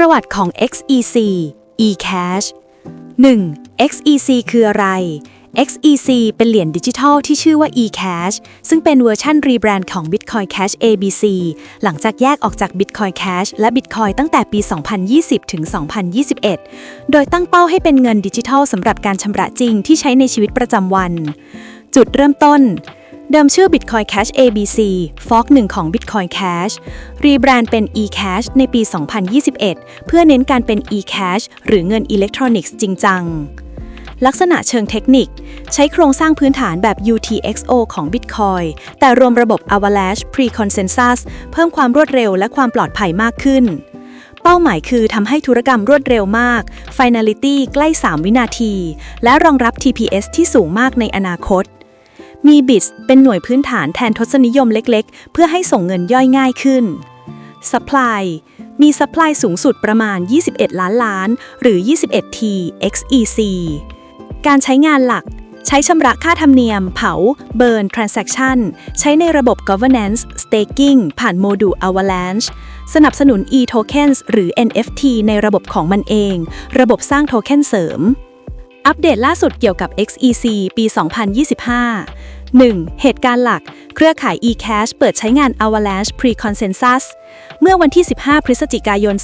ประวัติของ XEC eCash 1. XEC คืออะไร XEC เป็นเหรียญดิจิทัลที่ชื่อว่า eCash ซึ่งเป็นเวอร์ชันรีแบรนด์ของ Bitcoin Cash ABC หลังจากแยกออกจาก Bitcoin Cash และ Bitcoin ตั้งแต่ปี 2020 ถึง 2021 โดยตั้งเป้าให้เป็นเงินดิจิทัลสำหรับการชำระจริงที่ใช้ในชีวิตประจำวัน จุดเริ่มต้น เดิมชื่อ Bitcoin Cash ABC ฟอกหนึ่งของ Bitcoin Cash รีแบรนด์เป็น eCash ในปี 2021 เพื่อเน้นการเป็น eCash หรือเงินอิเล็กทรอนิกส์จริงจัง ลักษณะเชิงเทคนิค ใช้โครงสร้างพื้นฐานแบบ UTXO ของ Bitcoin แต่รวมระบบ Avalanche Pre-Consensus เพิ่มความรวดเร็วและความปลอดภัยมากขึ้น เป้าหมายคือทำให้ธุรกรรมรวดเร็วมาก Finality ใกล้ 3 วินาที และรองรับ TPS ที่สูงมากในอนาคต มี bits เป็นหน่วยพื้นฐานแทนทศนิยมเล็กๆ เพื่อให้ส่งเงินย่อยง่ายขึ้น supply มี supply สูงสุดประมาณ 21 ล้านล้าน หรือ 21 T XEC การใช้งานหลัก ใช้ชำระค่าธรรมเนียม เผาเบิร์น transaction ใช้ในระบบ governance staking ผ่านโมดูล Avalanche สนับสนุน e-tokens หรือ NFT ในระบบของมันเอง ระบบสร้างโทเค็นเสริม อัปเดตล่าสุดเกี่ยวกับ XEC ปี 2025 1. เหตุการณ์หลัก เครือข่าย eCash เปิดใช้งาน Avalanche Pre-Consensus เมื่อวันที่ 15 พฤศจิกายน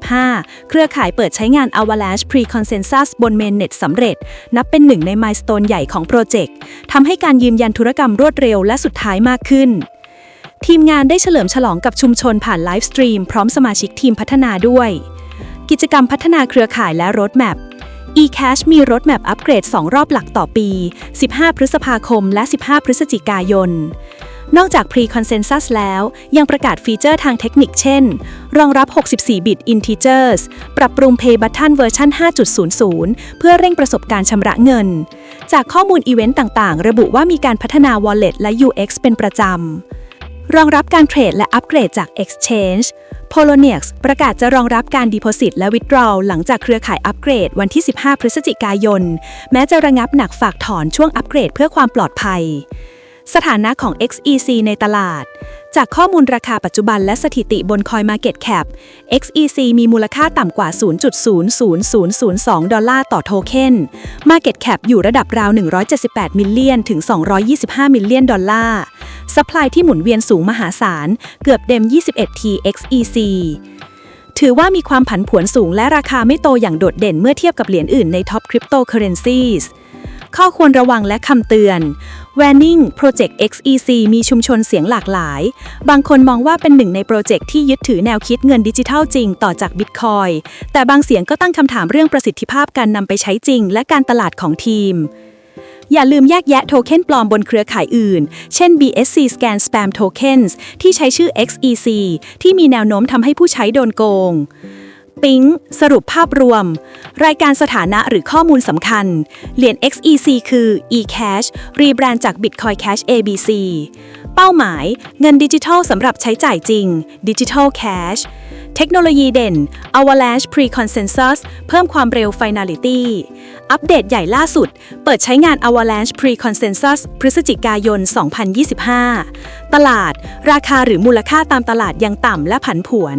2025 เครือข่ายเปิดใช้งาน Avalanche Pre-Consensus บน Mainnet สำเร็จ นับเป็นหนึ่งในมายส t ตนใหญ่ของโปรเจกต์ทำให้การยืนยันธุรกรรมรวดเร็วและสุดท้ายมากขึ้นทีมงานได้เฉลิมฉลองกับชุมชนผ่านไลฟ์สตรีมพร้อมสมาชิกทีมพัฒนาด้วย กิจกรรมพัฒนาเครือข่ายและ Roadmap eCash มีรถแมปอัปเกรด 2 รอบหลักต่อปี 15 พฤษภาคมและ 15 พฤศจิกายน นอกจาก Pre-Consensus แล้ว ยังประกาศฟีเจอร์ทางเทคนิคเช่น รองรับ 64บิต Integers ปรับปรุง Pay Button เวอร์ชัน5.00 เพื่อเร่งประสบการ์ชำระเงิน จากข้อมูลอีเวนต์ต่างๆ ระบุว่ามีการพัฒนา Wallet และ UX เป็นประจำ รองรับการเทรดและอัปเกรดจาก Exchange Poloniex ประกาศจะรองรับการ Deposit และ Withdrawal หลังจากเครือข่ายอัปเกรดวันที่ 15 พฤศจิกายน แม้จะระงับหนักฝากถอนช่วงอัปเกรดเพื่อความปลอดภัย สถานะของ XEC ในตลาด จากข้อมูลราคาปัจจุบันและสถิติบน CoinMarketCap XEC มีมูลค่าต่ำกว่า 0.00002 ดอลลาร์ต่อโทเค็น Market Cap อยู่ระดับราว 178 มิลเลียนถึง 225 มิลเลียนดอลลาร์ ซัพพลายที่หมุนเวียนสูงมหาศาล เกือบเต็ม21 T XEC ถือว่ามีความผันผวนสูงและราคาไม่โตอย่างโดดเด่นเมื่อเทียบกับเหรียญอื่นใน Top Cryptocurrencies ข้อควรระวังและคำเตือน Warning Project XEC มีชุมชนเสียงหลากหลาย บางคนมองว่าเป็นหนึ่งในโปรเจกต์ที่ยึดถือแนวคิดเงินดิจิทัลจริงต่อจาก Bitcoin แต่บางเสียงก็ตั้งคำถามเรื่องประสิทธิภาพการนำไปใช้จริง และการตลาดของทีม อย่าลืมแยกแยะโทเค็นปลอมบนเครือข่ายอื่น เช่น BSC Scan Spam Tokens ที่ใช้ชื่อ XEC ที่มีแนวโน้มทำให้ผู้ใช้โดนโกงปิ๊งสรุปภาพรวม รายการสถานะหรือข้อมูลสำคัญ เหรียญ XEC คือ eCash รีแบรนด์จาก Bitcoin Cash ABC เป้าหมาย เงินดิจิทัลสำหรับใช้จ่ายจริง Digital Cash ทคโนโลยีเด่น Avalanche Pre-Consensus เพิ่มความเร็ว Finality อัปเดตใหญ่ล่าสุด เปิดใช้งาน Avalanche Pre-Consensus พฤศจิกายน 2025 ตลาด ราคาหรือมูลค่าตามตลาดยังต่ำและผันผวน